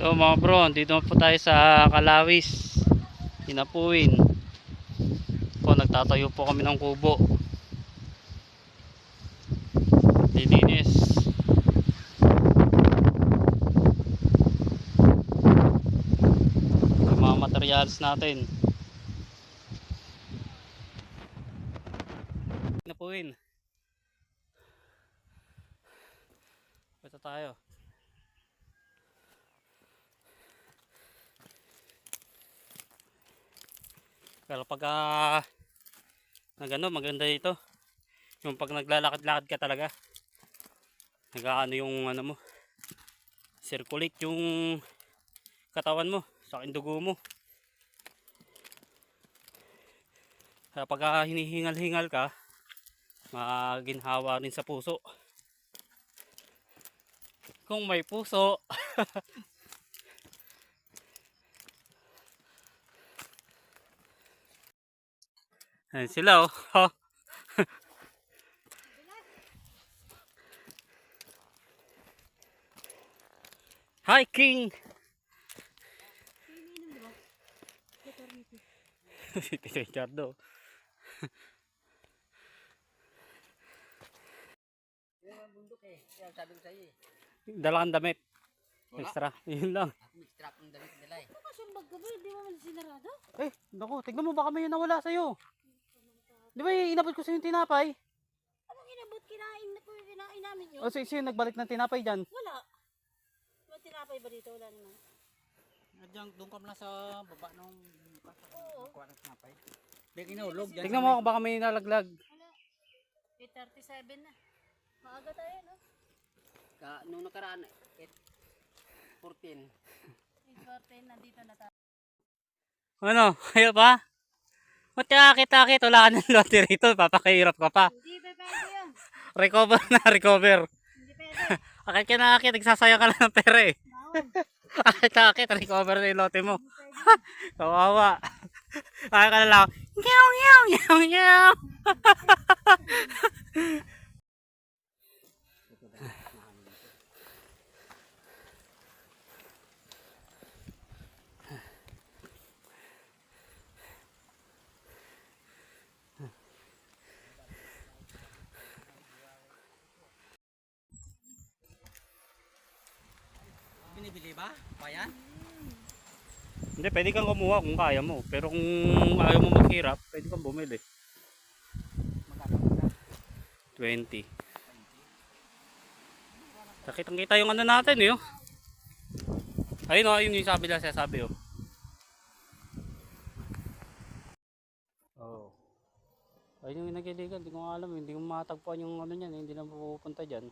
So mga bro, dito po tayo sa Kalawis. Hinapuin. Po, nagtatayo po kami ng kubo. Lilinis. Yung mga materials natin. Hinapuin. Ito tayo. Pero pag ah, nag ano, maganda ito. Yung pag naglalakad-lakad ka talaga. Nagaano yung ano mo. Circulate yung katawan mo, sa dugo mo. Kaya pag ah, hinihingal-hingal ka, maginhawa rin sa puso. Kung may puso, Ayan sila oh. oh. Hiking! si Tito Ricardo. Dala kang damit. Extra. Yun lang. May strap ng damit nila eh. Kasi yung bag ko ba, di mo man sinarado? Eh, naku, tignan mo baka may nawala sa'yo. Di ba inabot ko sa'yo yung tinapay? Anong inabot kinain na po kinain namin yun? O si sino nagbalik ng tinapay dyan? Wala. May tinapay ba dito? Wala naman. Diyan, doon ka na sa baba nung Oo. kuha ng tinapay. Di kinulog dyan. Tignan mo baka may nalaglag. Wala. 8.37 na. Maaga tayo, no? Ka, nung nakaraan eh. 14. 8.14, nandito na tayo. Ano? Kaya pa? Matakit-takit. Wala ka ng lote rito. Papakahirap ka pa. Hindi pwede yun. Recover na, recover. Hindi pwede. Akit ka na akit. Nagsasayang ka lang ng pera eh. Akit na akit. Recover na yung lote mo. Kawawa. Kaya ka na lang. Nyaw, nyaw, nyaw, nyaw. Binibili ba? Bayan? Hindi, pwede kang kumuha kung kaya mo. Pero kung ayaw mo maghirap, pwede kang bumili. Magkano ka? 20. Nakitang kita yung ano natin eh. oh. Ayun o, ayun yung sabi lang siya sabi oh. Oh. Ayun yung nagiligan, hindi ko alam, hindi ko matagpuan yung ano niyan, eh, hindi na pupunta dyan.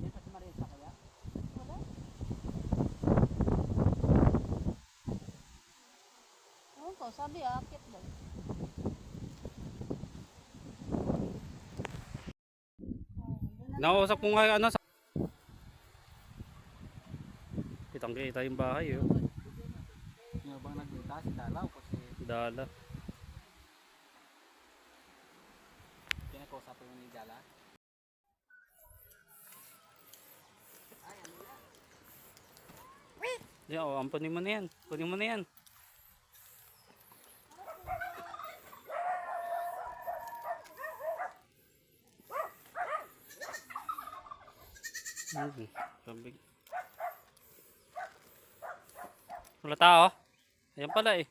Yan sa Marisa kaya? Wala. Ewan ko, sabi akit daw. Nakausap ko nga ano sa... Kitang kita yung bahay oh. Yung bang nagpunta si Dalaw kasi Dala. kinakausap yung ni Dala. Yan, oh, ampunin mo na yan. Kunin mo na yan. Hmm, sabi. Wala tao. Ayan pala eh.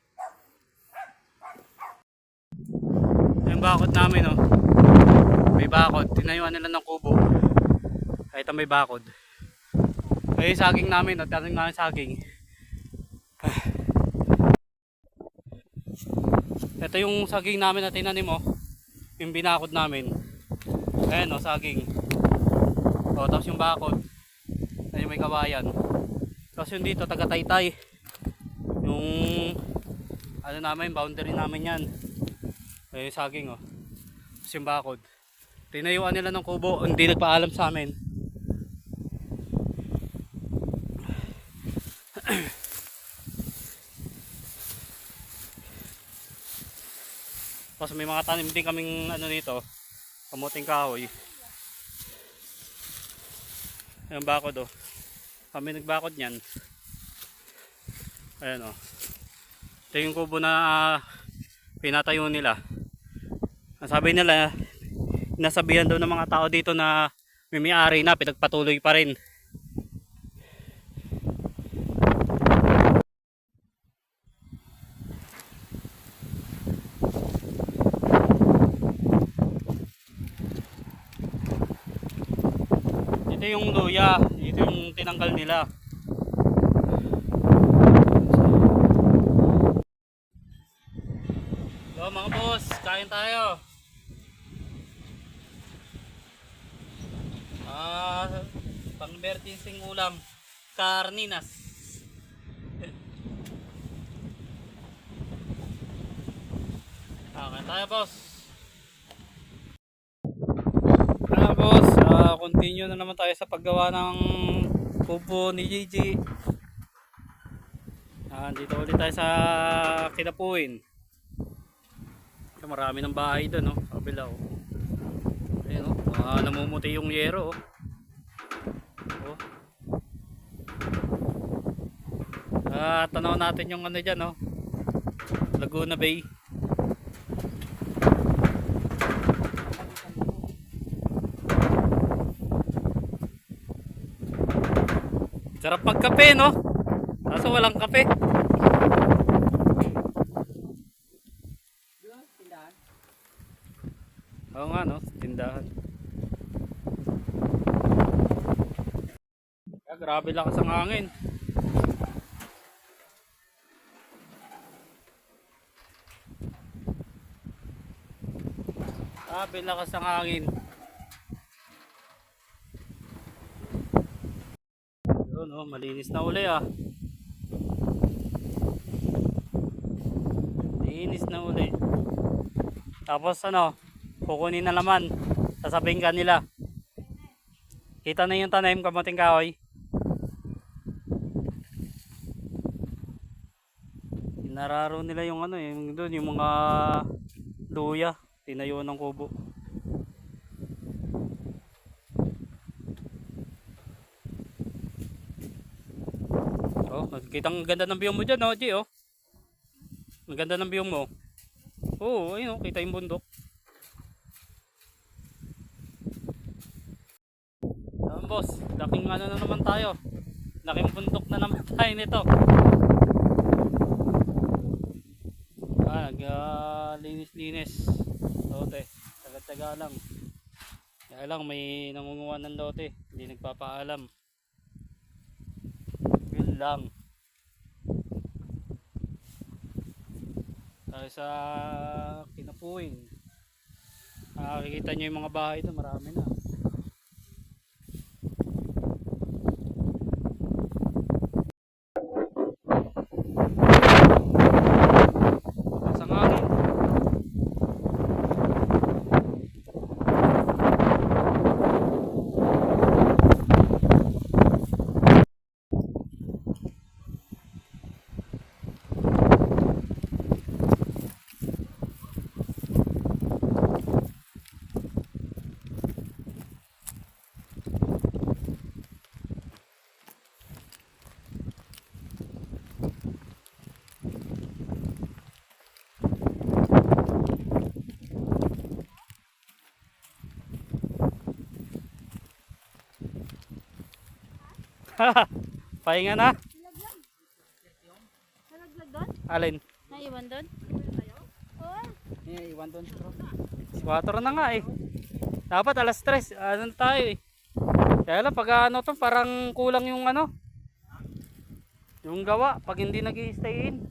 Yung bakod namin oh. May bakod. Tinayuan nila ng kubo. Kahit may bakod. Ay, saging namin, at ating namin saging. Ito yung saging namin na tinanim mo. Yung binakod namin. Ayan o, saging. O, tapos yung bakod. Ayan may kawayan. Tapos yung dito, taga taytay. Yung, ano namin, boundary namin yan. Ayan yung saging o. Tapos yung bakod. Tinayuan nila ng kubo, hindi nagpaalam sa amin. Tapos may mga tanim din kaming ano dito, kamuting kahoy. Ayan bakod oh. kami nagbakod niyan. Ayan o. Ito yung kubo na ah, pinatayo nila. Ang sabi nila, nasabihan daw ng mga tao dito na may may-ari na, pinagpatuloy pa rin. Ito yung luya, ito yung tinanggal nila. Tayo. Ah, pang emergency ulam, karninas. Okay tayo boss. Ah continue na naman tayo sa paggawa ng kubo ni Gigi. Ah, dito ulit tayo sa Kinapuin. So, marami ng bahay doon, no? Sa kabila, oh. Ayun, oh. Ah, namumuti yung yero, oh. Oh. Ah, tanaw natin yung ano dyan, oh. Laguna Bay. Sarap magkape, no? Kaso walang kape. Doon, tindahan. Oo nga, no? Tindahan. Ah, grabe lakas ang hangin. Grabe lakas ang hangin. Yun, oh, malinis na uli ah. Linis na uli. Tapos ano, kukunin na naman. Sasabihin ka nila. Kita na yung tanim kamuting kahoy. Inararo nila yung ano, yung doon, yung mga luya. Tinayo ng kubo. Oh, kitang ganda ng view mo dyan, oh, G, oh. Ang ganda ng view mo. Oo, ayun, oh, kita yung bundok. Ayan, boss, laking ano na naman tayo. Laking bundok na naman tayo nito. Ah, linis-linis. Lote, taga-taga lang. Kaya lang, may nangunguha ng lote. Hindi nagpapaalam. Yun lang. Tayo sa Kinapuin. Nakikita nyo yung mga bahay doon, marami na. Lakas ang hangin. Pahinga na. Nalaglag doon? Alin? Naiwan doon? Oo. Eh, iwan doon. bro. 4 na nga eh. Dapat alas 3. Ano na tayo eh. Kaya lang pag ano to parang kulang yung ano. Yung gawa pag hindi nag stay in.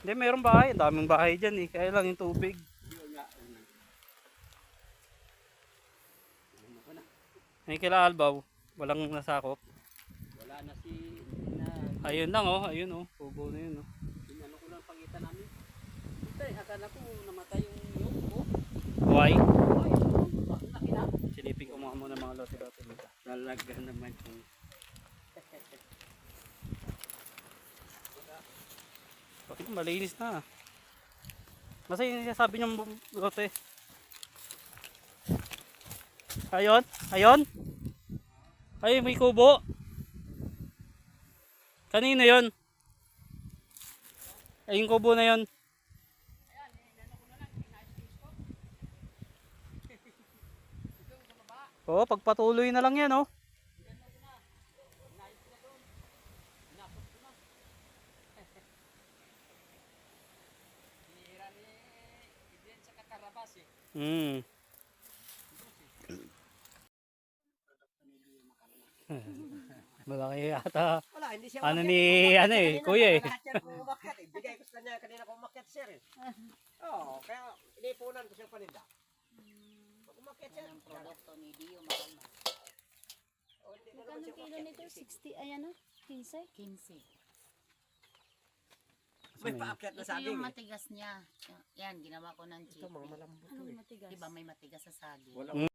Hindi, mayroong bahay. Ang daming bahay dyan eh. Kaya lang yung tubig. Yun nga, yun nga. Ano ko na. Ay kila Albaw. Walang nasakop. Wala na si... Na, Ayun lang oh. Ayun oh. Kubo na yun oh. Tinano ko lang pangitan namin. Ito eh, akala ko namatay yung yung ko. Why? Yung laki na. Silipin ko mga muna mga lote-lote dito. Nalagyan naman yung... Bakit malinis na? Basta yung sabi niyong lote. Ayun, ayun. Ay, may kubo. Kanino yon? Ay, yung kubo na yon. Oo, pagpatuloy na lang yan, oh. Hira ni Idren sa kakarabas eh. Hmm. Malaki yata. Wala, hindi siya Ano umakyat. ni, ano eh, kanina, kuya eh. Lahat yan kung umakyat eh. Bigay ko sa kanya kanina kung umakyat sir eh. Oo, kaya inipunan ko siyang paninda. Pag umakyat siya, Ang produkto ni Dio mahal na. oh, Magkano siya kilo nito? 60, ayan o, 15. 15. May paakyat na Ito saging yung eh. matigas niya. Yan, ginawa ko ng Ito mga malambot to Ano eh. matigas? Diba may matigas sa saging? Wala. Mm.